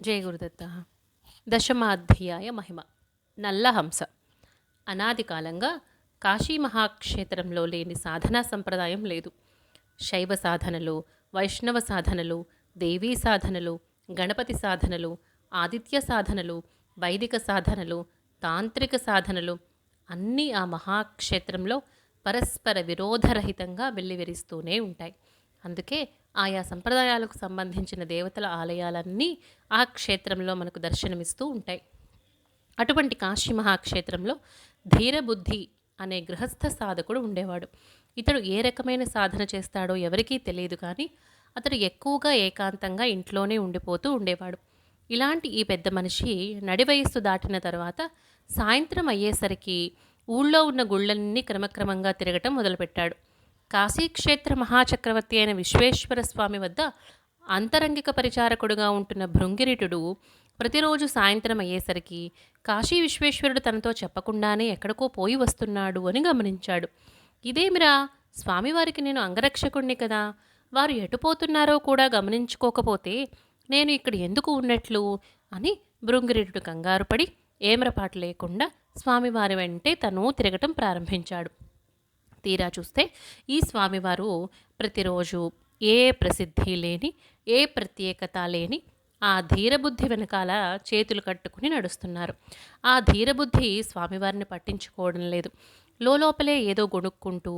జయ గురుదత్త. దశమాధ్యాయ మహిమ. నల్లహంస అనాది కాలంగా కాశీ మహాక్షేత్రంలో లేని సాధనా సంప్రదాయం లేదు. శైవ సాధనలు వైష్ణవ సాధనలు దేవీ సాధనలు గణపతి సాధనలు ఆదిత్య సాధనలు వైదిక సాధనలు తాంత్రిక సాధనలు అన్నీ ఆ మహాక్షేత్రంలో పరస్పర విరోధరహితంగా వెల్లివిరిస్తూనే ఉంటాయి. అందుకే ఆయా సంప్రదాయాలకు సంబంధించిన దేవతల ఆలయాలన్నీ ఆ క్షేత్రంలో మనకు దర్శనమిస్తూ ఉంటాయి. అటువంటి కాశీ మహాక్షేత్రంలో ధీరబుద్ధి అనే గృహస్థ సాధకుడు ఉండేవాడు. ఇతడు ఏ రకమైన సాధన చేస్తాడో ఎవరికీ తెలియదు కానీ అతడు ఎక్కువగా ఏకాంతంగా ఇంట్లోనే ఉండిపోతూ ఉండేవాడు. ఇలాంటి ఈ పెద్ద మనిషి నడి వయస్సు దాటిన తర్వాత సాయంత్రం అయ్యేసరికి ఊళ్ళో ఉన్న గుళ్ళన్నీ క్రమక్రమంగా తిరగటం మొదలుపెట్టాడు. కాశీక్షేత్ర మహాచక్రవర్తి అయిన విశ్వేశ్వర స్వామి వద్ద అంతరంగిక పరిచారకుడుగా ఉంటున్న భృంగిరిటుడు ప్రతిరోజు సాయంత్రం అయ్యేసరికి కాశీ విశ్వేశ్వరుడు తనతో చెప్పకుండానే ఎక్కడికో పోయి వస్తున్నాడు అని గమనించాడు. ఇదేమిరా స్వామివారికి నేను అంగరక్షకుణ్ణి కదా. వారు ఎటుపోతున్నారో కూడా గమనించుకోకపోతే నేను ఇక్కడ ఎందుకు ఉన్నట్లు? అని భృంగిరిటుడు కంగారు పడి ఏమరపాటు లేకుండా స్వామివారి వెంటే తను తిరగటం ప్రారంభించాడు. తీరా చూస్తే ఈ స్వామివారు ప్రతిరోజు ఏ ప్రసిద్ధి లేని ఏ ప్రత్యేకత లేని ఆ ధీరబుద్ధి వెనకాల చేతులు కట్టుకుని నడుస్తున్నారు. ఆ ధీరబుద్ధి స్వామివారిని పట్టించుకోవడం లేదు. లోపలే ఏదో గొణుక్కుంటూ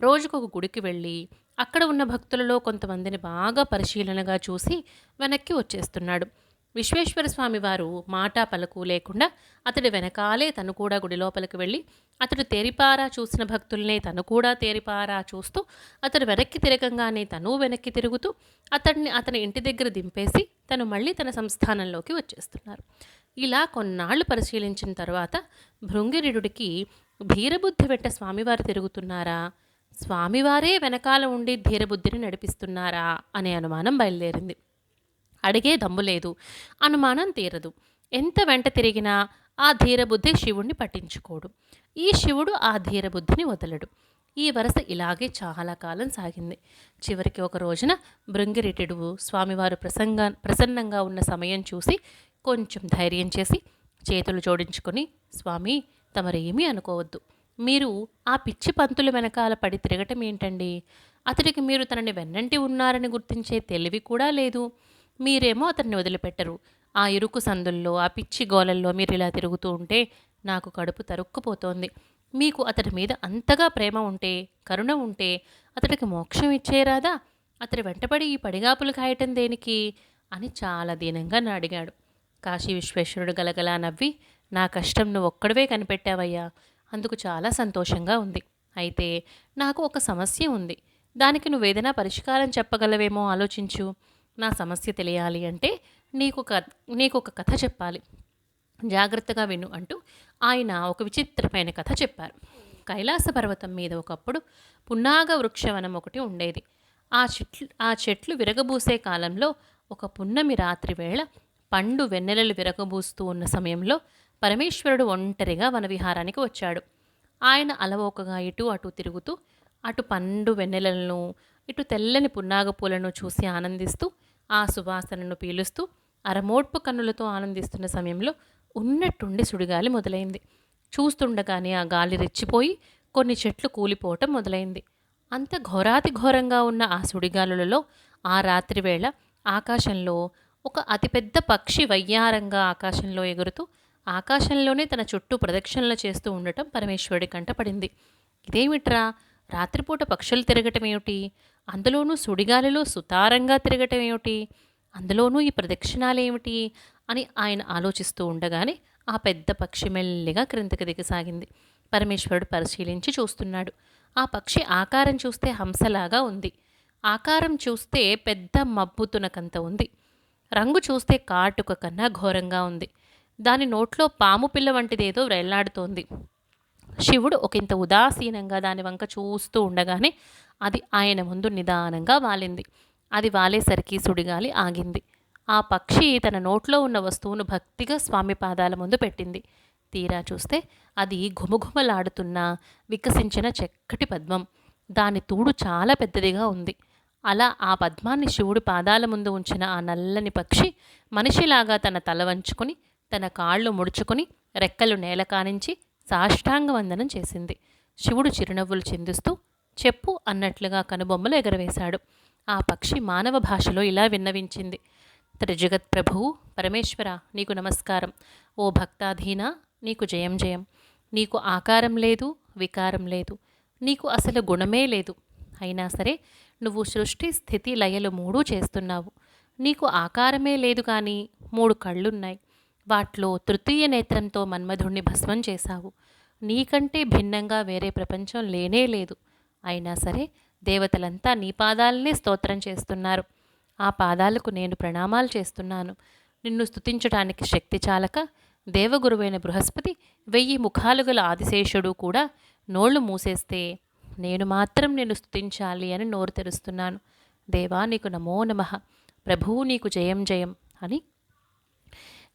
రోజుకొక గుడికి వెళ్ళి అక్కడ ఉన్న భక్తులలో కొంతమందిని బాగా పరిశీలనగా చూసి వెనక్కి వచ్చేస్తున్నాడు. విశ్వేశ్వర స్వామి వారు మాట పలుకు లేకుండా అతడి వెనకాలే తను కూడా గుడి లోపలికి వెళ్ళి అతడు తేరిపారా చూసిన భక్తుల్నే తను కూడా తేరిపారా చూస్తూ అతడు వెనక్కి తిరగంగానే తను వెనక్కి తిరుగుతూ అతడిని అతని ఇంటి దగ్గర దింపేసి తను మళ్ళీ తన సంస్థానంలోకి వచ్చేస్తున్నారు. ఇలా కొన్నాళ్ళు పరిశీలించిన తర్వాత భృంగిరుడికి ధీరబుద్ధి వెంట స్వామివారు తిరుగుతున్నారా? స్వామివారే వెనకాల ఉండి ధీరబుద్ధిని నడిపిస్తున్నారా? అనే అనుమానం బయలుదేరింది. అడిగే దమ్ము లేదు. అనుమానం తీరదు. ఎంత వెంట తిరిగినా ఆ ధీరబుద్ధి శివుణ్ణి పట్టించుకోడు. ఈ శివుడు ఆ ధీరబుద్ధిని వదలడు. ఈ వరస ఇలాగే చాలా కాలం సాగింది. చివరికి ఒక రోజున భృంగిరెడ్డి స్వామివారు ప్రసంగ ప్రసన్నంగా ఉన్న సమయం చూసి కొంచెం ధైర్యం చేసి చేతులు జోడించుకొని స్వామి తమరేమీ అనుకోవద్దు. మీరు ఆ పిచ్చి పంతుల వెనకాల పడి తిరగటం ఏంటండి? అతడికి మీరు తనని వెన్నంటి ఉన్నారని గుర్తించే తెలివి కూడా లేదు. మీరేమో అతన్ని వదిలిపెట్టరు. ఆ ఇరుకు సందుల్లో ఆ పిచ్చి గోలల్లో మీరు ఇలా తిరుగుతూ ఉంటే నాకు కడుపు తరుక్కుపోతోంది. మీకు అతడి మీద అంతగా ప్రేమ ఉంటే కరుణ ఉంటే అతడికి మోక్షం ఇచ్చేరాదా అతడి వెంటపడి ఈ పడిగాపులు కాయటం దేనికి? అని చాలా దీనంగా నా అడిగాడు కాశీ విశ్వేశ్వరుడు గలగలా నవ్వి నా కష్టం నువ్వు ఒక్కడవే కనిపెట్టావయ్యా. అందుకు చాలా సంతోషంగా ఉంది. అయితే నాకు ఒక సమస్య ఉంది. దానికి నువ్వేదైనా పరిష్కారం చెప్పగలవేమో ఆలోచించు. నా సమస్య తెలియాలి అంటే నీకు ఒక నీకు ఒక కథ చెప్పాలి. జాగ్రత్తగా విను అంటూ ఆయన ఒక విచిత్రమైన కథ చెప్పారు. కైలాస పర్వతం మీద ఒకప్పుడు పున్నాగ వృక్షవనం ఒకటి ఉండేది. ఆ చెట్లు ఆ చెట్లు విరగబూసే కాలంలో ఒక పున్నమి రాత్రి వేళ పండు వెన్నెలలు విరగబూస్తూ ఉన్న సమయంలో పరమేశ్వరుడు ఒంటరిగా వనవిహారానికి వచ్చాడు. ఆయన అలవోకగా ఇటు అటు తిరుగుతూ అటు పండు వెన్నెలలను ఇటు తెల్లని పున్నాగ పూలను చూసి ఆనందిస్తూ ఆ సువాసనను పీలుస్తూ అరమోడ్పు కన్నులతో ఆనందిస్తున్న సమయంలో ఉన్నట్టుండి సుడిగాలి మొదలైంది. చూస్తుండగానే ఆ గాలి రెచ్చిపోయి కొన్ని చెట్లు కూలిపోవటం మొదలైంది. అంత ఘోరాతి ఘోరంగా ఉన్న ఆ సుడిగాలులలో ఆ రాత్రివేళ ఆకాశంలో ఒక అతిపెద్ద పక్షి వయ్యారంగా ఆకాశంలో ఎగురుతూ ఆకాశంలోనే తన చుట్టూ ప్రదక్షిణలు చేస్తూ ఉండటం పరమేశ్వరుడి కంటపడింది ఇదేమిట్రా? రాత్రిపూట పక్షులు తిరగటం ఏమిటి అందులోనూ సుడిగాలిలో సుతారంగా తిరగటం ఏమిటి? అందులోనూ ఈ ప్రదక్షిణాలేమిటి అని ఆయన ఆలోచిస్తూ ఉండగానే ఆ పెద్ద పక్షి మెల్లిగా క్రిందకి దిగసాగింది. పరమేశ్వరుడు పరిశీలించి చూస్తున్నాడు. ఆ పక్షి ఆకారం చూస్తే హంసలాగా ఉంది. ఆకారం చూస్తే పెద్ద మబ్బు తునకంత ఉంది. రంగు చూస్తే కాటుక కన్నా ఘోరంగా ఉంది. దాని నోట్లో పాము పిల్ల వంటిదేదో వ్రేళ్ళాడుతోంది శివుడు ఒకంత ఉదాసీనంగా దాని వంక చూస్తూ ఉండగానే అది ఆయన ముందు నిదానంగా వాలింది. అది వాలేసరికి సుడిగాలి ఆగింది. ఆ పక్షి తన నోట్లో ఉన్న వస్తువును భక్తిగా స్వామి పాదాల ముందు పెట్టింది. తీరా చూస్తే అది ఘుమఘుమలాడుతున్న వికసించిన చక్కటి పద్మం. దాని తూడు చాలా పెద్దదిగా ఉంది. అలా ఆ పద్మాన్ని శివుడి పాదాల ముందు ఉంచిన ఆ నల్లని పక్షి మనిషిలాగా తన తల వంచుకొని తన కాళ్ళు ముడుచుకొని రెక్కలు నేల కానించి సాష్టాంగ వందనం చేసింది. శివుడు చిరునవ్వులు చిందిస్తూ చెప్పు అన్నట్లుగా కనుబొమ్మలు ఎగరవేశాడు. ఆ పక్షి మానవ భాషలో ఇలా విన్నవించింది. త్రిజగత్ ప్రభువు పరమేశ్వర నీకు నమస్కారం. ఓ భక్తాధీన నీకు జయం జయం. నీకు ఆకారం లేదు వికారం లేదు. నీకు అసలు గుణమే లేదు. అయినా సరే నువ్వు సృష్టి స్థితి లయలు మూడూ చేస్తున్నావు. నీకు ఆకారమే లేదు కానీ మూడు కళ్ళున్నాయి. వాట్లో తృతీయ నేత్రంతో మన్మధుణ్ణి భస్మం చేశావు. నీకంటే భిన్నంగా వేరే ప్రపంచం లేనే లేదు. అయినా సరే దేవతలంతా నీ పాదాలనే స్తోత్రం చేస్తున్నారు. ఆ పాదాలకు నేను ప్రణామాలు చేస్తున్నాను. నిన్ను స్తుతించడానికి శక్తి చాలక దేవగురువైన బృహస్పతి వెయ్యి ముఖాలు గల ఆదిశేషుడు కూడా నోళ్ళు మూసేస్తే నేను మాత్రం నిన్ను స్తుతించాలి అని నోరు తెరుస్తున్నాను. దేవా నీకు నమో నమః. ప్రభువు నీకు జయం జయం అని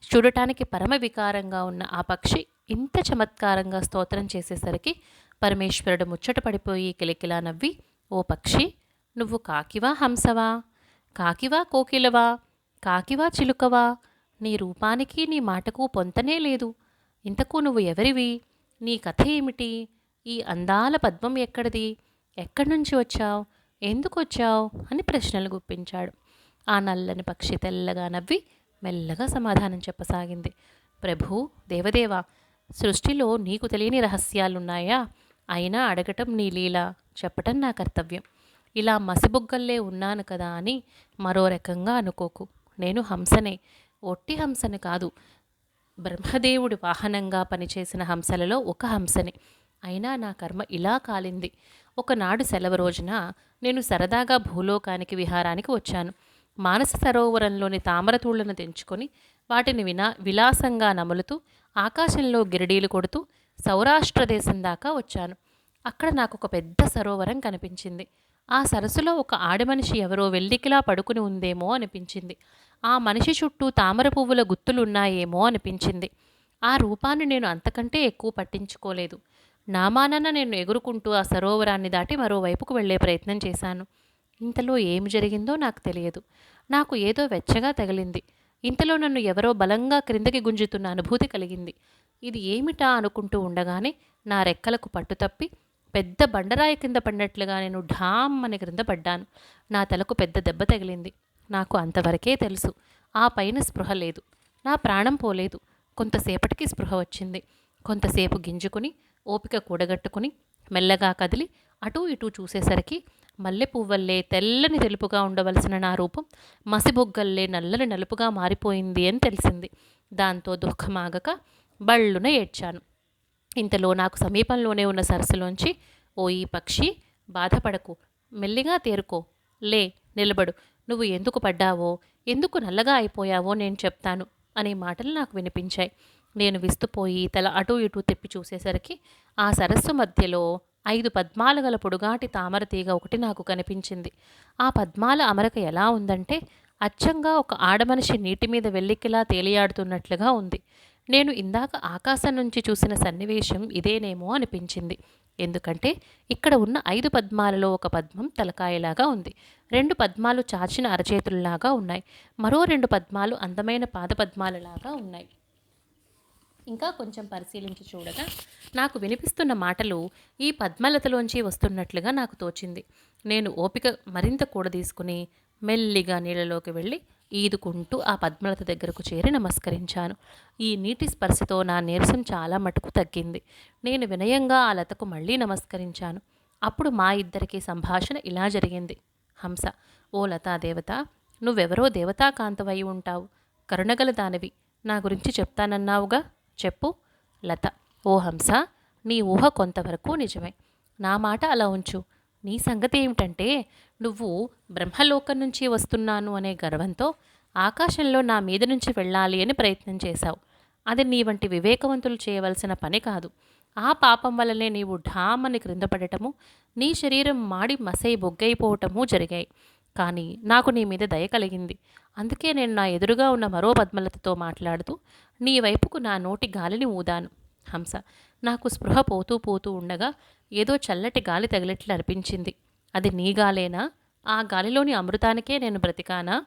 చూడటానికి పరమ వికారంగా ఉన్న ఆ పక్షి ఇంత చమత్కారంగా స్తోత్రం చేసేసరికి పరమేశ్వరుడు ముచ్చట పడిపోయి కిలకిలా నవ్వి ఓ పక్షి నువ్వు కాకివా హంసవా? కాకివా కోకిలవా? కాకివా చిలుకవా? నీ రూపానికి నీ మాటకు పొంతనే లేదు. ఇంతకు నువ్వు ఎవరివి? నీ కథ ఏమిటి? ఈ అందాల పద్మం ఎక్కడిది? ఎక్కడి నుంచి వచ్చావు? ఎందుకు వచ్చావు? అని ప్రశ్నలు గుప్పించాడు. ఆ నల్లని పక్షి తెల్లగా నవ్వి మెల్లగా సమాధానం చెప్పసాగింది. ప్రభు దేవదేవ సృష్టిలో నీకు తెలియని రహస్యాలున్నాయా? అయినా అడగటం నీ లీల చెప్పటం నా కర్తవ్యం. ఇలా మసిబుగ్గల్లే ఉన్నాను కదా అని మరో రకంగా అనుకోకు. నేను హంసనే. ఒట్టి హంసని కాదు. బ్రహ్మదేవుడి వాహనంగా పనిచేసిన హంసలలో ఒక హంసని. అయినా నా కర్మ ఇలా కాలింది. ఒకనాడు సెలవు రోజున నేను సరదాగా భూలోకానికి విహారానికి వచ్చాను. మానస సరోవరంలోని తామరతూళ్ళను తెంచుకొని వాటిని వినా విలాసంగా నములుతూ ఆకాశంలో గిరిడీలు కొడుతూ సౌరాష్ట్ర దేశం దాకా వచ్చాను. అక్కడ నాకు ఒక పెద్ద సరోవరం కనిపించింది. ఆ సరస్సులో ఒక ఆడమనిషి ఎవరో వెల్లికిలా పడుకుని ఉందేమో అనిపించింది. ఆ మనిషి చుట్టూ తామర పువ్వుల గుత్తులున్నాయేమో అనిపించింది. ఆ రూపాన్ని నేను అంతకంటే ఎక్కువ పట్టించుకోలేదు. నామానన్న నేను ఎగురుకుంటూ ఆ సరోవరాన్ని దాటి మరోవైపుకు వెళ్ళే ప్రయత్నం చేశాను. ఇంతలో ఏమి జరిగిందో నాకు తెలియదు. నాకు ఏదో వెచ్చగా తగిలింది. ఇంతలో నన్ను ఎవరో బలంగా క్రిందకి గుంజుతున్న అనుభూతి కలిగింది. ఇది ఏమిటా అనుకుంటూ ఉండగానే నా రెక్కలకు పట్టు తప్పి పెద్ద బండరాయి కింద పడినట్లుగా నేను ఢామ్ అని క్రింద పడ్డాను. నా తలకు పెద్ద దెబ్బ తగిలింది. నాకు అంతవరకే తెలుసు. ఆ పైన స్పృహ లేదు. నా ప్రాణం పోలేదు. కొంతసేపటికి స్పృహ వచ్చింది. కొంతసేపు గింజుకుని ఓపిక కూడగట్టుకుని మెల్లగా కదిలి అటూ ఇటూ చూసేసరికి మల్లె పువ్వల్లే తెల్లని తెలుపుగా ఉండవలసిన నా రూపం మసిబొగ్గల్లే నల్లని నలుపుగా మారిపోయింది అని తెలిసింది. దాంతో దుఃఖమాగక బళ్ళున ఏడ్చాను. ఇంతలో నాకు సమీపంలోనే ఉన్న సరస్సులోంచి ఓ ఈ పక్షి బాధపడకు మెల్లిగా తేరుకో లే నిలబడు నువ్వు ఎందుకు పడ్డావో ఎందుకు నల్లగా అయిపోయావో నేను చెప్తాను అనే మాటలు నాకు వినిపించాయి. నేను విస్తుపోయి తల అటూ ఇటూ తిప్పి చూసేసరికి ఆ సరస్సు మధ్యలో ఐదు పద్మాలు గల పొడుగాటి తామర తీగ ఒకటి నాకు కనిపించింది. ఆ పద్మాల అమరక ఎలా ఉందంటే అచ్చంగా ఒక ఆడమనిషి నీటి మీద వెల్లిక్కిలా తేలియాడుతున్నట్లుగా ఉంది. నేను ఇందాక ఆకాశం నుంచి చూసిన సన్నివేశం ఇదేనేమో అనిపించింది. ఎందుకంటే ఇక్కడ ఉన్న ఐదు పద్మాలలో ఒక పద్మం తలకాయలాగా ఉంది. రెండు పద్మాలు చాచిన అరచేతుల్లాగా ఉన్నాయి. మరో రెండు పద్మాలు అందమైన పాదపద్మాలలాగా ఉన్నాయి. ఇంకా కొంచెం పరిశీలించి చూడగా నాకు వినిపిస్తున్న మాటలు ఈ పద్మలతలోంచి వస్తున్నట్లుగా నాకు తోచింది. నేను ఓపిక మరింత కూడదీసుకుని మెల్లిగా నీళ్ళలోకి వెళ్ళి ఈదుకుంటూ ఆ పద్మలత దగ్గరకు చేరి నమస్కరించాను. ఈ నీటి స్పర్శతో నా నీరసం చాలా మటుకు తగ్గింది. నేను వినయంగా ఆ లతకు మళ్ళీ నమస్కరించాను. అప్పుడు మా ఇద్దరికి సంభాషణ ఇలా జరిగింది. హంస ఓ లతా దేవత నువ్వెవరో దేవతాకాంతవై ఉంటావు. కరుణగల దానివి నా గురించి చెప్తానన్నావుగా? చెప్పు. లత. ఓ హంస నీ ఊహ కొంతవరకు నిజమే. నా మాట అలా ఉంచు. నీ సంగతి ఏమిటంటే నువ్వు బ్రహ్మలోకం నుంచి వస్తున్నాను అనే గర్వంతో ఆకాశంలో నా మీద నుంచి వెళ్ళాలి అని ప్రయత్నం చేశావు. అది నీ వంటి వివేకవంతులు చేయవలసిన పని కాదు. ఆ పాపం వల్లనే నీవు ఢామని క్రింద పడటము నీ శరీరం మాడి మసై బొగ్గైపోవటము జరిగాయి. కానీ నాకు నీ మీద దయ కలిగింది. అందుకే నేను నా ఎదురుగా ఉన్న మరో పద్మలతతో మాట్లాడుతూ నీ వైపుకు నా నోటి గాలిని ఊదాను. హంస నాకు స్పృహ పోతూ పోతూ ఉండగా ఏదో చల్లటి గాలి తగిలట్లు అనిపించింది. అది నీ గాలేనా? ఆ గాలిలోని అమృతానికే నేను బ్రతికానా?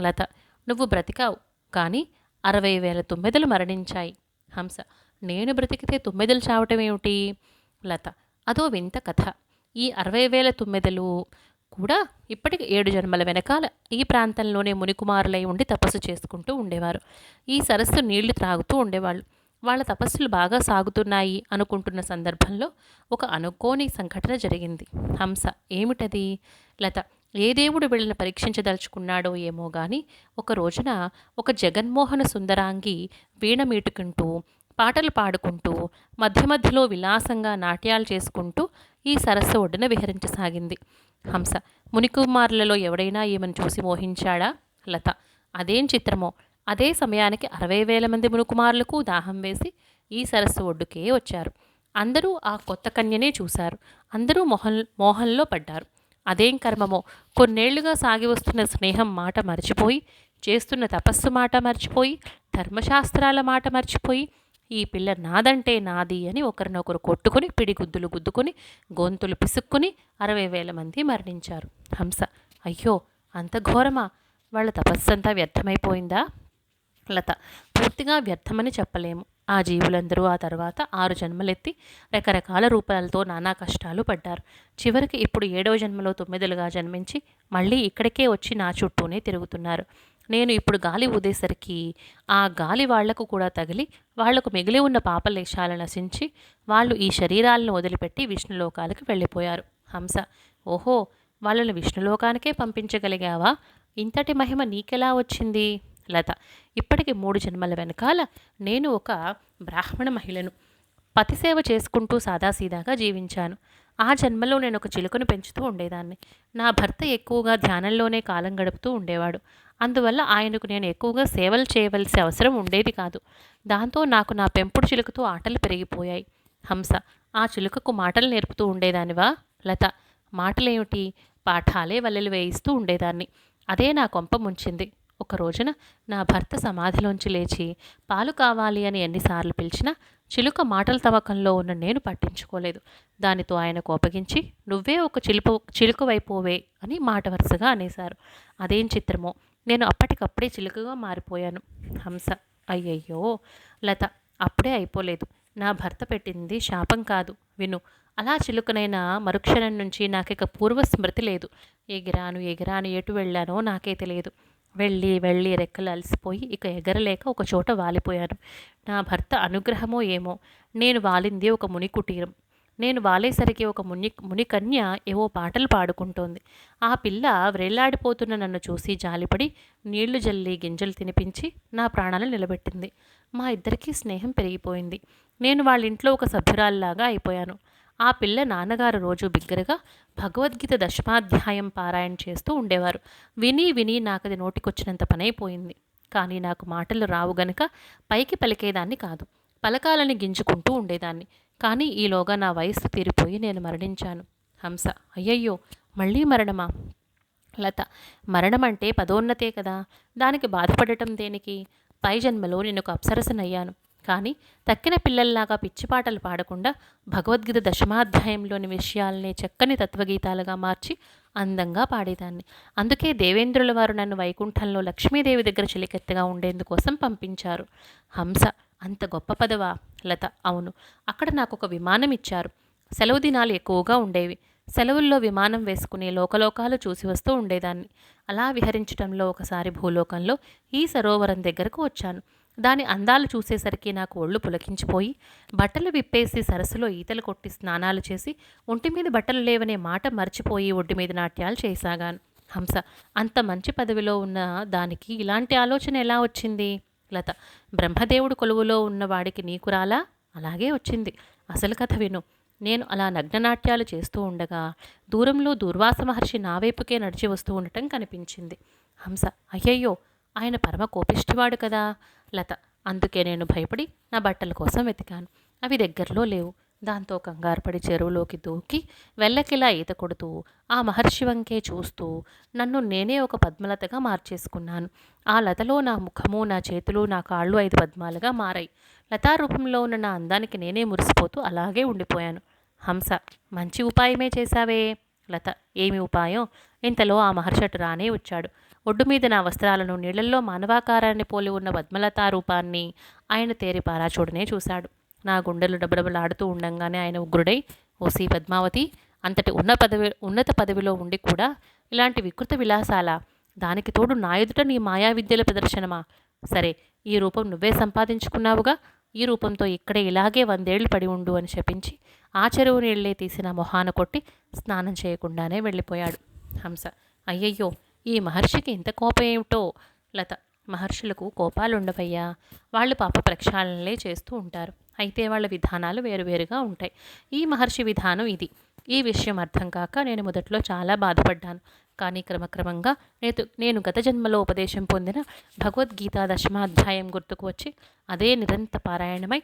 లత నువ్వు బ్రతికావు కానీ అరవై వేల తొమ్మిదలు మరణించాయి. హంస నేను బ్రతికితే తొమ్మిదలు చావటం ఏమిటి లత అదో వింత కథ. ఈ అరవై వేల తొమ్మిదలు కూడా ఇప్పటికి ఏడు జన్మల వెనకాల ఈ ప్రాంతంలోనే మునికుమారులై ఉండి తపస్సు చేసుకుంటూ ఉండేవారు. ఈ సరస్సు నీళ్ళు త్రాగుతూ ఉండేవాళ్ళు. వాళ్ళ తపస్సులు బాగా సాగుతున్నాయి అనుకుంటున్న సందర్భంలో ఒక అనుకోని సంఘటన జరిగింది. హంస ఏమిటది? లత ఏ దేవుడు వీళ్ళని పరీక్షించదలుచుకున్నాడో ఏమో గాని ఒక రోజున ఒక జగన్మోహన సుందరాంగి వీణ మీటుకుంటూ పాటలు పాడుకుంటూ మధ్య మధ్యలో విలాసంగా నాట్యాలు చేసుకుంటూ ఈ సరస్సు ఒడ్డున విహరించసాగింది. హంస మునికుమారులలో ఎవడైనా ఈమెను చూసి మోహించాడా? లత అదేం చిత్రమో? అదే సమయానికి అరవై వేల మంది మునుకుమారులకు దాహం వేసి ఈ సరస్సు ఒడ్డుకే వచ్చారు. అందరూ ఆ కొత్త కన్యనే చూశారు. అందరూ మొహన్ మోహంలో పడ్డారు. అదేం కర్మమో? కొన్నేళ్ళుగా సాగి వస్తున్న స్నేహం మాట మర్చిపోయి చేస్తున్న తపస్సు మాట మర్చిపోయి ధర్మశాస్త్రాల మాట మర్చిపోయి ఈ పిల్ల నాదంటే నాది అని ఒకరినొకరు కొట్టుకుని పిడిగుద్దులు గుద్దుకుని గొంతులు పిసుక్కుని అరవై వేల మంది మరణించారు. హంస. అయ్యో అంత ఘోరమా? వాళ్ళ తపస్సంతా వ్యర్థమైపోయిందా? లత. పూర్తిగా వ్యర్థమని చెప్పలేము. ఆ జీవులందరూ ఆ తర్వాత ఆరు జన్మలెత్తి రకరకాల రూపాలతో నానా కష్టాలు పడ్డారు. చివరికి ఇప్పుడు ఏడవ జన్మలో తొమ్మిదిలుగా జన్మించి మళ్ళీ ఇక్కడికే వచ్చి నా చుట్టూనే తిరుగుతున్నారు. నేను ఇప్పుడు గాలి ఊదేసరికి ఆ గాలి వాళ్ళకు కూడా తగిలి వాళ్ళకు మిగిలి ఉన్న పాపలేశాలు నశించి వాళ్ళు ఈ శరీరాలను వదిలిపెట్టి విష్ణులోకాలకు వెళ్ళిపోయారు. హంస ఓహో వాళ్ళని విష్ణులోకానికే పంపించగలిగావా? ఇంతటి మహిమ నీకెలా వచ్చింది? లత ఇప్పటికి మూడు జన్మల వెనకాల నేను ఒక బ్రాహ్మణ మహిళను. పతిసేవ చేసుకుంటూ సాదాసీదాగా జీవించాను. ఆ జన్మలో నేను ఒక చిలుకను పెంచుతూ ఉండేదాన్ని. నా భర్త ఎక్కువగా ధ్యానంలోనే కాలం గడుపుతూ ఉండేవాడు. అందువల్ల ఆయనకు నేను ఎక్కువగా సేవలు చేయవలసిన అవసరం ఉండేది కాదు. దాంతో నాకు నా పెంపుడు చిలుకతో ఆటలు పెరిగిపోయాయి. హంస ఆ చిలుకకు మాటలు నేర్పుతూ ఉండేదానివా? లత మాటలేమిటి? పాఠాలే వల్లెలు వేయిస్తూ ఉండేదాన్ని. అదే నా కొంప ముంచింది. ఒక రోజున నా భర్త సమాధిలోంచి లేచి పాలు కావాలి అని ఎన్నిసార్లు పిలిచినా చిలుక మాటల తవ్వకంలో ఉన్న నేను పట్టించుకోలేదు. దానితో ఆయన కోపగించి నువ్వే ఒక చిలుపు చిలుక వైపోవే అని మాట వరుసగా అనేశారు. అదేం చిత్రమో? నేను అప్పటికప్పుడే చిలుకగా మారిపోయాను. హంస. అయ్యయ్యో! లత అప్పుడే అయిపోలేదు. నా భర్త పెట్టింది శాపం కాదు. విను. అలా చిలుకనైన మరుక్షణం నుంచి నాకిక పూర్వ స్మృతి లేదు. ఎగిరాను ఎగిరాను ఎటు వెళ్ళానో నాకే తెలియదు. వెళ్ళి వెళ్ళి రెక్కలు అలసిపోయి ఇక ఎగరలేక ఒక చోట వాలిపోయాను. నా భర్త అనుగ్రహమో ఏమో? నేను వాలింది ఒక ముని కుటీరం నేను వాలేసరికి ఒక ముని మునికన్య ఏవో పాటలు పాడుకుంటోంది. ఆ పిల్ల వ్రేలాడిపోతున్న నన్ను చూసి జాలిపడి నీళ్ళు జల్లి గింజలు తినిపించి నా ప్రాణాలు నిలబెట్టింది. మా ఇద్దరికీ స్నేహం పెరిగిపోయింది. నేను వాళ్ళ ఇంట్లో ఒక సభ్యురాల్లాగా అయిపోయాను. ఆ పిల్ల నాన్నగారు రోజు బిగ్గరగా భగవద్గీత దశమాధ్యాయం పారాయణ చేస్తూ ఉండేవారు. విని విని నాకది నోటికొచ్చినంత పనైపోయింది. కానీ నాకు మాటలు రావు గనుక పైకి పలికేదాన్ని కాదు. పలకాలని గింజుకుంటూ ఉండేదాన్ని. కానీ ఈలోగా నా వయస్సు తీరిపోయి నేను మరణించాను. హంస. అయ్యయ్యో మళ్ళీ మరణమా? లత. మరణం అంటే పదోన్నతే కదా? దానికి బాధపడటం దేనికి? పై జన్మలో నేను ఒక అప్సరసనయ్యాను. కానీ తక్కిన పిల్లల్లాగా పిచ్చిపాటలు పాడకుండా భగవద్గీత దశమాధ్యాయంలోని విషయాల్ని చక్కని తత్వగీతాలుగా మార్చి అందంగా పాడేదాన్ని. అందుకే దేవేంద్రుల వారు నన్ను వైకుంఠంలో లక్ష్మీదేవి దగ్గర చిలికెత్తగా ఉండేందుకోసం పంపించారు. హంస. అంత గొప్ప పదవా? లత. అవును. అక్కడ నాకు ఒక విమానం ఇచ్చారు సెలవు దినాలు ఎక్కువగా ఉండేవి. సెలవుల్లో విమానం వేసుకుని లోకలోకాలు చూసి వస్తూ ఉండేదాన్ని. అలా విహరించడంలో ఒకసారి భూలోకంలో ఈ సరోవరం దగ్గరకు వచ్చాను. దాని అందాలు చూసేసరికి నాకు ఒళ్ళు పులకించిపోయి బట్టలు విప్పేసి సరస్సులో ఈతలు కొట్టి స్నానాలు చేసి ఒంటి మీద బట్టలు లేవనే మాట మర్చిపోయి ఒడ్డు మీద నాట్యాలు చేసాగాను. హంస. అంత మంచి పదవిలో ఉన్న దానికి ఇలాంటి ఆలోచన ఎలా వచ్చింది? లత బ్రహ్మదేవుడు కొలువులో ఉన్నవాడికి నీకు రాలా? అలాగే వచ్చింది. అసలు కథ విను. నేను అలా నగ్ననాట్యాలు చేస్తూ ఉండగా దూరంలో దూర్వాస మహర్షి నా వైపుకే నడిచి వస్తూ ఉండటం కనిపించింది. హంస అయ్యయ్యో! ఆయన పరమ కోపిష్టివాడు కదా! లత అందుకే నేను భయపడి నా బట్టల కోసం వెతికాను. అవి దగ్గరలో లేవు. దాంతో కంగారుపడి చెరువులోకి దూకి వెళ్ళకిలా ఈత కొడుతూ ఆ మహర్షి వంకే చూస్తూ నన్ను నేనే ఒక పద్మలతగా మార్చేసుకున్నాను. ఆ లతలో నా ముఖము నా చేతులు నా కాళ్ళు ఐదు పద్మాలుగా మారాయి. లతారూపంలో ఉన్న నా అందానికి నేనే మురిసిపోతూ అలాగే ఉండిపోయాను. హంస మంచి ఉపాయమే చేశావే. లత ఏమి ఉపాయం? ఇంతలో ఆ మహర్షటు రానే వచ్చాడు. ఒడ్డు మీద నా వస్త్రాలను నీళ్ళలో మానవాకారాన్ని పోలి ఉన్న పద్మలతా రూపాన్ని ఆయన తేరిపారా చూడనే చూశాడు. నా గుండెలు డబడబలాడుతూ ఉండంగానే ఆయన ఉగ్రుడై ఓసి పద్మావతి అంతటి ఉన్న పదవి ఉన్నత పదవిలో ఉండి కూడా ఇలాంటి వికృత విలాసాల? దానికి తోడు నా ఎదుట నీ మాయా విద్యల ప్రదర్శనమా? సరే ఈ రూపం నువ్వే సంపాదించుకున్నావుగా? ఈ రూపంతో ఇక్కడే ఇలాగే వందేళ్ళు పడి ఉండు అని శపించి ఆ చెరువు నీళ్ళే తీసిన మొహాన కొట్టి స్నానం చేయకుండానే వెళ్ళిపోయాడు. హంస అయ్యయ్యో ఈ మహర్షికి ఇంత కోపం ఏమిటో? లత మహర్షులకు కోపాలుండవయ్యా. వాళ్ళు పాప ప్రక్షాళనలే చేస్తూ ఉంటారు. అయితే వాళ్ళ విధానాలు వేరువేరుగా ఉంటాయి. ఈ మహర్షి విధానం ఇది. ఈ విషయం అర్థం కాక నేను మొదట్లో చాలా బాధపడ్డాను. కానీ క్రమక్రమంగా నేను నేను గత జన్మలో ఉపదేశం పొందిన భగవద్గీత దశమాధ్యాయం గుర్తుకు వచ్చి అదే నిరంతర పారాయణమై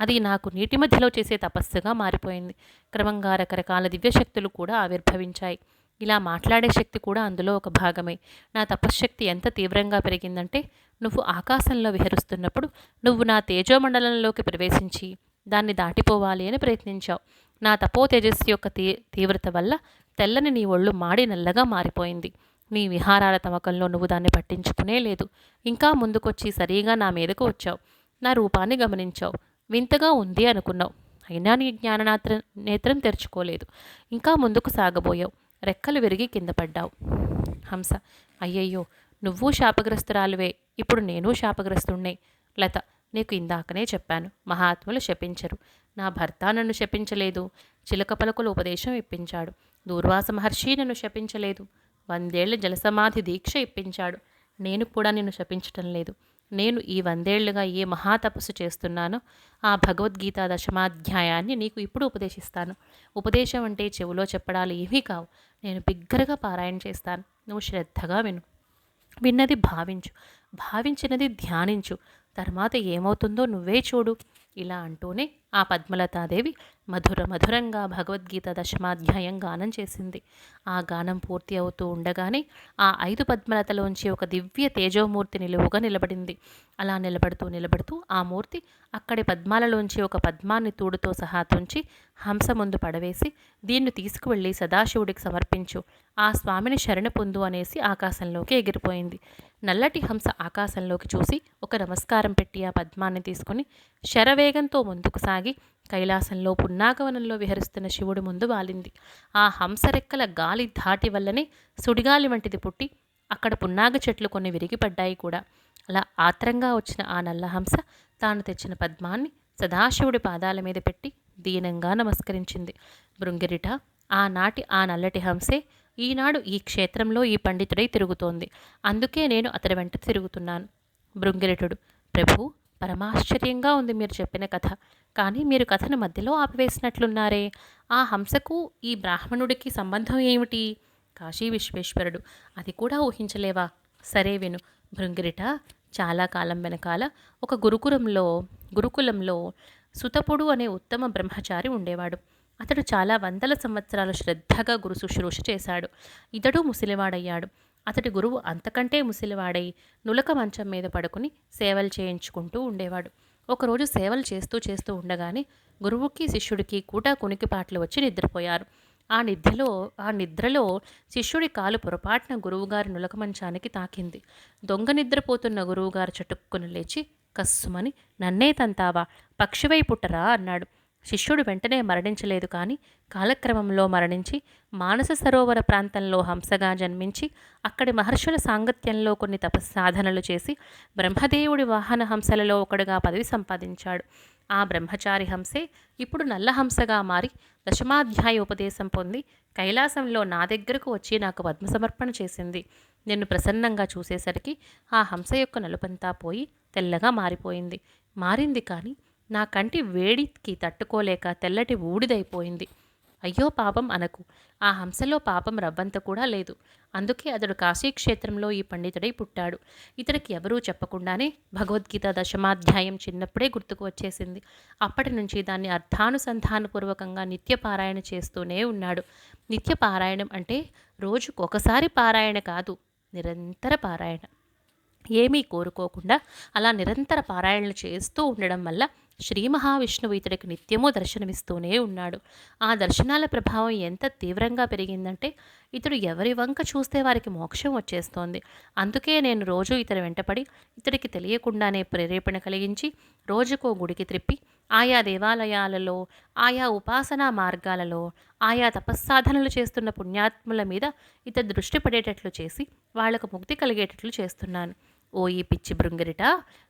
అది నాకు నీటి మధ్యలో చేసే తపస్సుగా మారిపోయింది. క్రమంగా రకరకాల దివ్యశక్తులు కూడా ఆవిర్భవించాయి. ఇలా మాట్లాడే శక్తి కూడా అందులో ఒక భాగమే. నా తపశ్శక్తి ఎంత తీవ్రంగా పెరిగిందంటే నువ్వు ఆకాశంలో విహరిస్తున్నప్పుడు నువ్వు నా తేజోమండలంలోకి ప్రవేశించి దాన్ని దాటిపోవాలి అని ప్రయత్నించావు. నా తపో తేజస్సు యొక్క తీ తీవ్రత వల్ల తెల్లని నీ ఒళ్ళు మాడి నల్లగా మారిపోయింది. నీ విహారాల తమకంలో నువ్వు దాన్ని పట్టించుకునే లేదు. ఇంకా ముందుకొచ్చి సరిగా నా మీదకు వచ్చావు. నా రూపాన్ని గమనించావు. వింతగా ఉంది అనుకున్నావు. అయినా నీ జ్ఞాననాత్ర నేత్రం తెరుచుకోలేదు. ఇంకా ముందుకు సాగబోయావు. రెక్కలు విరిగి కింద పడ్డావు. హంస అయ్యయ్యో నువ్వు శాపగ్రస్తురాలువే. ఇప్పుడు నేను శాపగ్రస్తుణ్ణే. లత నీకు ఇందాకనే చెప్పాను మహాత్ములు శపించరు. నా భర్త నన్ను శపించలేదు. చిలక పలుకులు ఉపదేశం ఇప్పించాడు. దూర్వాస మహర్షి నన్ను శపించలేదు. వందేళ్ళ జలసమాధి దీక్ష ఇప్పించాడు. నేను కూడా నిన్ను శపించటం లేదు. నేను ఈ వందేళ్ళుగా ఏ మహాతపస్సు చేస్తున్నానో ఆ భగవద్గీత దశమాధ్యాయాన్ని నీకు ఇప్పుడు ఉపదేశిస్తాను. ఉపదేశం అంటే చెవిలో చెప్పడాలు ఏమీ కావు. నేను బిగ్గరగా పారాయణ చేస్తాను. నువ్వు శ్రద్ధగా విను. విన్నది భావించు. భావించినది ధ్యానించు. తర్వాత ఏమవుతుందో నువ్వే చూడు. ఇలా అంటూనే ఆ పద్మలతాదేవి మధుర మధురంగా భగవద్గీత దశమాధ్యాయం గానం చేసింది. ఆ గానం పూర్తి అవుతూ ఉండగానే ఆ ఐదు పద్మలతలోంచి ఒక దివ్య తేజోమూర్తి నిలువుగా నిలబడింది. అలా నిలబడుతూ నిలబడుతూ ఆ మూర్తి అక్కడి పద్మాలలోంచి ఒక పద్మాన్ని తూడుతో సహా తుంచి హంస ముందు పడవేసి దీన్ని తీసుకువెళ్ళి సదాశివుడికి సమర్పించు. ఆ స్వామిని శరణ పొందు అనేసి ఆకాశంలోకి ఎగిరిపోయింది. నల్లటి హంస ఆకాశంలోకి చూసి ఒక నమస్కారం పెట్టి ఆ పద్మాన్ని తీసుకుని శరవేగంతో ముందుకు సాగి కైలాసంలో పున్నాగవనంలో విహరిస్తున్న శివుడు ముందు వాలింది. ఆ హంసరెక్కల గాలి ధాటి వల్లనే సుడిగాలి వంటిది పుట్టి అక్కడ పున్నాగ చెట్లు కొన్ని విరిగిపడ్డాయి కూడా. అలా ఆత్రంగా వచ్చిన ఆ నల్లహంస తాను తెచ్చిన పద్మాన్ని సదాశివుడి పాదాల మీద పెట్టి దీనంగా నమస్కరించింది. భృంగిరిట ఆనాటి ఆ నల్లటి హంసే ఈనాడు ఈ క్షేత్రంలో ఈ పండితుడై తిరుగుతోంది. అందుకే నేను అతడి వెంట తిరుగుతున్నాను. భృంగిరిటుడు ప్రభు పరమాశ్చర్యంగా ఉంది మీరు చెప్పిన కథ. కానీ మీరు కథను మధ్యలో ఆపివేసినట్లున్నారే. ఆ హంసకు ఈ బ్రాహ్మణుడికి సంబంధం ఏమిటి? కాశీ విశ్వేశ్వరుడు. అది కూడా ఊహించలేవా? సరే విను. భృంగిరిట చాలా కాలం వెనకాల ఒక గురుకులంలో గురుకులంలో సుతపుడు అనే ఉత్తమ బ్రహ్మచారి ఉండేవాడు. అతడు చాలా వందల సంవత్సరాలు శ్రద్ధగా గురు శుశ్రూష చేశాడు. ఇతడు ముసలివాడయ్యాడు. అతడి గురువు అంతకంటే ముసలివాడై నులక మంచం మీద పడుకుని సేవలు చేయించుకుంటూ ఉండేవాడు. ఒకరోజు సేవలు చేస్తూ చేస్తూ ఉండగానే గురువుకి శిష్యుడికి కూడా కునికిపాట్లు వచ్చి నిద్రపోయారు. ఆ నిద్రలో ఆ నిద్రలో శిష్యుడి కాలు పొరపాటున గురువుగారి నులక మంచానికి తాకింది. దొంగ నిద్రపోతున్న గురువుగారు చటుక్కున లేచి కస్సుమని నన్నే తంతావా? పక్షివై పుట్టరా? అన్నాడు. శిష్యుడు వెంటనే మరణించలేదు కానీ కాలక్రమంలో మరణించి మానస సరోవర ప్రాంతంలో హంసగా జన్మించి అక్కడి మహర్షుల సాంగత్యంలో కొన్ని తపస్సాధనలు చేసి బ్రహ్మదేవుడి వాహన హంసలలో ఒకడుగా పదవి సంపాదించాడు. ఆ బ్రహ్మచారి హంసే ఇప్పుడు నల్ల హంసగా మారి దశమాధ్యాయ ఉపదేశం పొంది కైలాసంలో నా దగ్గరకు వచ్చి నాకు పద్మ సమర్పణ చేసింది. నిన్ను ప్రసన్నంగా చూసేసరికి ఆ హంస యొక్క నలుపంతా పోయి తెల్లగా మారిపోయింది. మారింది కానీ నా కంటి వేడికి తట్టుకోలేక తెల్లటి ఊడిదైపోయింది. అయ్యో పాపం అనకు. ఆ హంసలో పాపం రవ్వంత కూడా లేదు. అందుకే అతడు కాశీక్షేత్రంలో ఈ పండితుడై పుట్టాడు. ఇతడికి ఎవరూ చెప్పకుండానే భగవద్గీత దశమాధ్యాయం చిన్నప్పుడే గుర్తుకు వచ్చేసింది. అప్పటి నుంచి దాన్ని అర్థానుసంధానపూర్వకంగా నిత్య పారాయణ చేస్తూనే ఉన్నాడు. నిత్య పారాయణం అంటే రోజుకు ఒకసారి పారాయణ కాదు నిరంతర పారాయణ. ఏమీ కోరుకోకుండా అలా నిరంతర పారాయణలు చేస్తూ ఉండడం వల్ల శ్రీ మహావిష్ణువు ఇతడికి నిత్యము దర్శనమిస్తూనే ఉన్నాడు. ఆ దర్శనాల ప్రభావం ఎంత తీవ్రంగా పెరిగిందంటే ఇతడు ఎవరి వంక చూస్తే వారికి మోక్షం వచ్చేస్తోంది. అందుకే నేను రోజు ఇతని వెంటపడి ఇతడికి తెలియకుండానే ప్రేరేపణ కలిగించి రోజుకో గుడికి త్రిప్పి ఆయా దేవాలయాలలో ఆయా ఉపాసనా మార్గాలలో ఆయా తపస్సాధనలు చేస్తున్న పుణ్యాత్ముల మీద ఇతడు దృష్టి పడేటట్లు చేసి వాళ్ళకు ముక్తి కలిగేటట్లు చేస్తున్నాను. ఓ ఈ పిచ్చి బృంగిరిట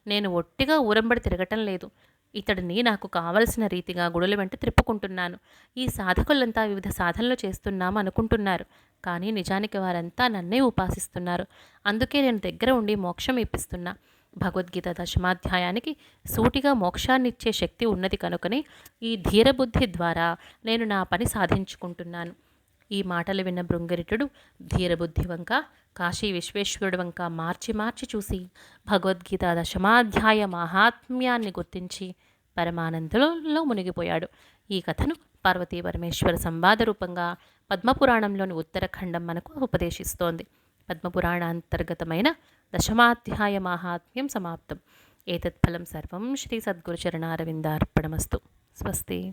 నేను ఒట్టిగా ఊరంబడి తిరగటం లేదు. ఇతడిని నాకు కావలసిన రీతిగా గుడుల వెంట త్రిప్పుకుంటున్నాను ఈ సాధకులంతా వివిధ సాధనలు చేస్తున్నాం అనుకుంటున్నారు. కానీ నిజానికి వారంతా నన్నే ఉపాసిస్తున్నారు. అందుకే నేను దగ్గర ఉండి మోక్షం ఇప్పిస్తున్నా. భగవద్గీత దశమాధ్యాయానికి సూటిగా మోక్షాన్నిచ్చే శక్తి ఉన్నది కనుకనే ఈ ధీరబుద్ధి ద్వారా నేను నా పని సాధించుకుంటున్నాను. ఈ మాటలు విన్న బృంగరిటుడు ధీరబుద్ధి వంక కాశీ విశ్వేశ్వరుడు వంక మార్చి మార్చి చూసి భగవద్గీత దశమాధ్యాయ మహాత్మ్యాన్ని గుర్తించి పరమానందంలో మునిగిపోయాడు. ఈ కథను పార్వతీ పరమేశ్వర సంవాద రూపంగా పద్మపురాణంలోని ఉత్తరఖండం మనకు ఉపదేశిస్తోంది. పద్మపురాణాంతర్గతమైన దశమాధ్యాయ మాహాత్మ్యం సమాప్తం. ఏతత్ఫలం సర్వం శ్రీ సద్గురుచరణారవిందార్పణమస్తు. స్వస్తి.